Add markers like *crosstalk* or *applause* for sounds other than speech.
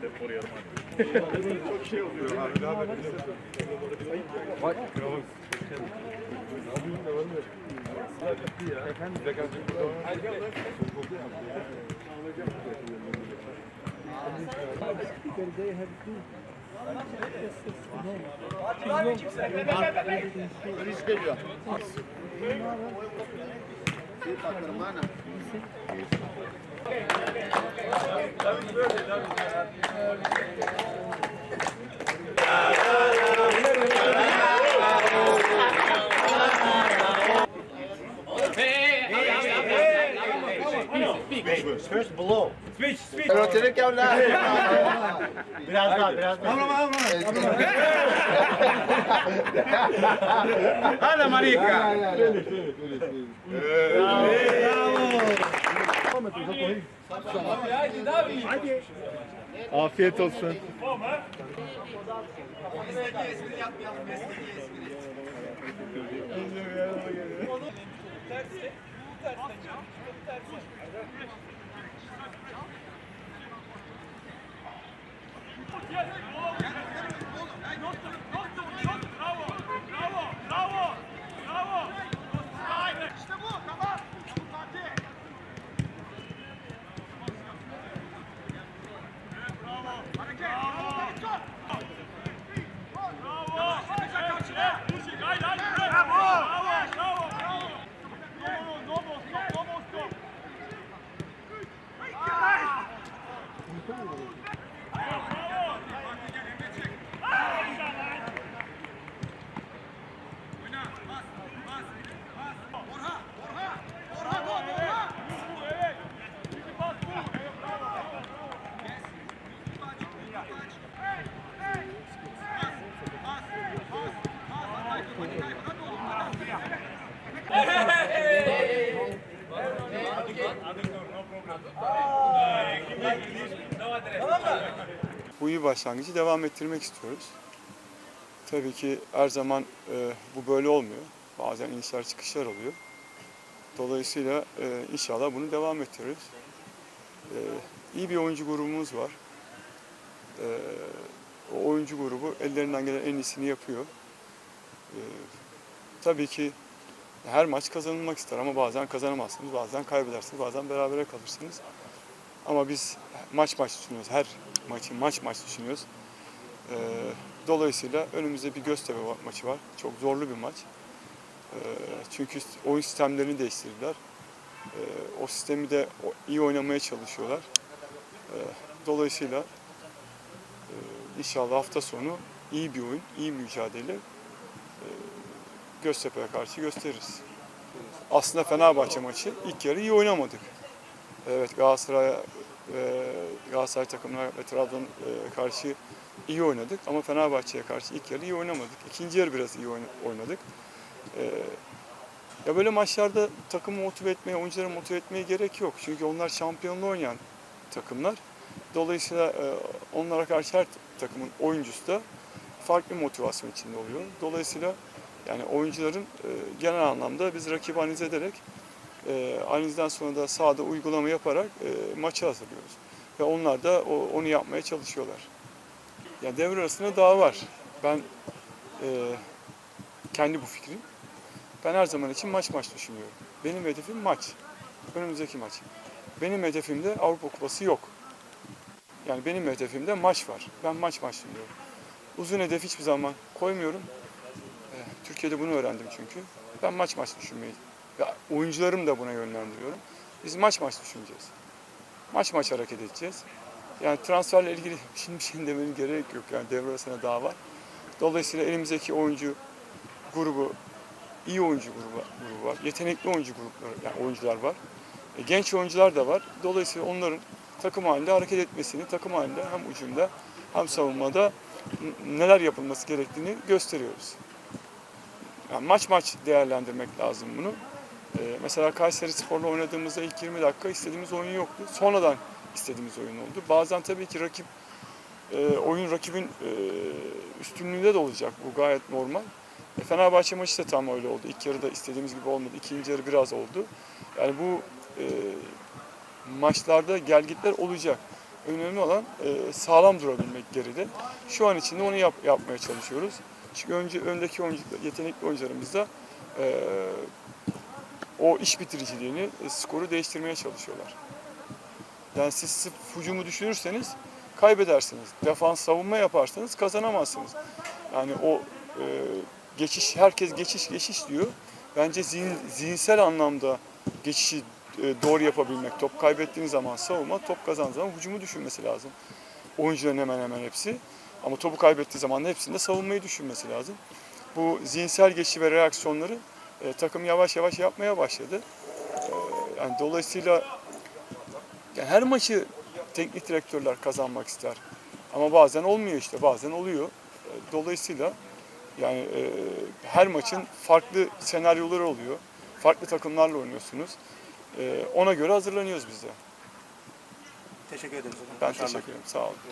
Hep koruyalım hadi. Çok şey oluyor abi. Ne haber? Polis geliyor. hermana. Thank you. First below. Pero tiene que hablar. *laughs* Biraz daha, biraz daha. Hala *laughs* marica. Afiyet olsun. *laughs* 在床底，在做。Bu iyi başlangıcı devam ettirmek istiyoruz. Tabii ki her zaman e, bu böyle olmuyor. Bazen inişler çıkışlar oluyor. Dolayısıyla e, inşallah bunu devam ettiririz. E, iyi bir oyuncu grubumuz var. E, o oyuncu grubu ellerinden gelen en iyisini yapıyor. E, tabii ki her maç kazanılmak ister ama bazen kazanamazsınız, bazen kaybedersiniz, bazen berabere kalırsınız. Ama biz maç maç düşünüyoruz. Her maçı maç maç düşünüyoruz. Ee, dolayısıyla önümüzde bir Göztepe ma- maçı var. Çok zorlu bir maç. Ee, çünkü oyun sistemlerini değiştirdiler. Ee, o sistemi de iyi oynamaya çalışıyorlar. Dolayısıyla e, inşallah hafta sonu iyi bir oyun, iyi mücadele Göztepe'ye karşı gösteririz. Aslında Fenerbahçe maçı ilk yarı iyi oynamadık. Evet Galatasaray'a e, Galatasaray takımına ve Trabzon e, karşı iyi oynadık ama Fenerbahçe'ye karşı ilk yarı iyi oynamadık. İkinci yarı biraz iyi oyna- oynadık. E, ya böyle maçlarda takımı motive etmeye, oyuncuları motive etmeye gerek yok. Çünkü onlar şampiyonluğu oynayan takımlar. Dolayısıyla e, onlara karşı her takımın oyuncusu da farklı motivasyon içinde oluyor. Dolayısıyla yani oyuncuların e, genel anlamda biz rakibi analiz ederek e, analizden sonra da sahada uygulama yaparak e, maçı hazırlıyoruz. Ve onlar da o, onu yapmaya çalışıyorlar. Ya devre arasında daha var. Ben e, kendi bu fikrim. Ben her zaman için maç maç düşünüyorum. Benim hedefim maç. Önümüzdeki maç. Benim hedefimde Avrupa Kupası yok. Yani benim hedefimde maç var. Ben maç maç düşünüyorum. Uzun hedef hiçbir zaman koymuyorum. Türkiye'de bunu öğrendim çünkü. Ben maç maç düşünmeyi ve oyuncularım da buna yönlendiriyorum. Biz maç maç düşüneceğiz. Maç maç hareket edeceğiz. Yani transferle ilgili *laughs* şimdi bir şey demenin gerek yok. Yani devre arasında daha var. Dolayısıyla elimizdeki oyuncu grubu, iyi oyuncu grubu, grubu var. Yetenekli oyuncu grupları, yani oyuncular var. E, genç oyuncular da var. Dolayısıyla onların takım halinde hareket etmesini, takım halinde hem ucunda hem savunmada neler yapılması gerektiğini gösteriyoruz. Yani maç maç değerlendirmek lazım bunu. Ee, mesela Kayseri Spor'la oynadığımızda ilk 20 dakika istediğimiz oyun yoktu. Sonradan istediğimiz oyun oldu. Bazen tabii ki rakip e, oyun rakibin e, üstünlüğünde de olacak. Bu gayet normal. E, Fenerbahçe maçı da tam öyle oldu. İlk yarıda istediğimiz gibi olmadı. İkinci yarı biraz oldu. Yani bu e, maçlarda gelgitler olacak. Önemli olan e, sağlam durabilmek geride. Şu an içinde onu yap- yapmaya çalışıyoruz. Çünkü önce öndeki oyuncu, yetenekli oyuncularımız da e, o iş bitiriciliğini, e, skoru değiştirmeye çalışıyorlar. Yani siz sırf hücumu düşünürseniz kaybedersiniz. Defans savunma yaparsanız kazanamazsınız. Yani o e, geçiş, herkes geçiş geçiş diyor. Bence zihin, zihinsel anlamda geçişi e, doğru yapabilmek. Top kaybettiğiniz zaman savunma, top kazandığı zaman hücumu düşünmesi lazım. Oyuncuların hemen hemen hepsi. Ama topu kaybettiği zaman da hepsinde savunmayı düşünmesi lazım. Bu zihinsel geçiş ve reaksiyonları e, takım yavaş yavaş yapmaya başladı. E, yani dolayısıyla yani her maçı teknik direktörler kazanmak ister. Ama bazen olmuyor işte, bazen oluyor. E, Dolayısıyla yani e, her maçın farklı senaryoları oluyor. Farklı takımlarla oynuyorsunuz. E, ona göre hazırlanıyoruz biz de. Teşekkür ederiz. Ben teşekkür ederim. Sağ olun.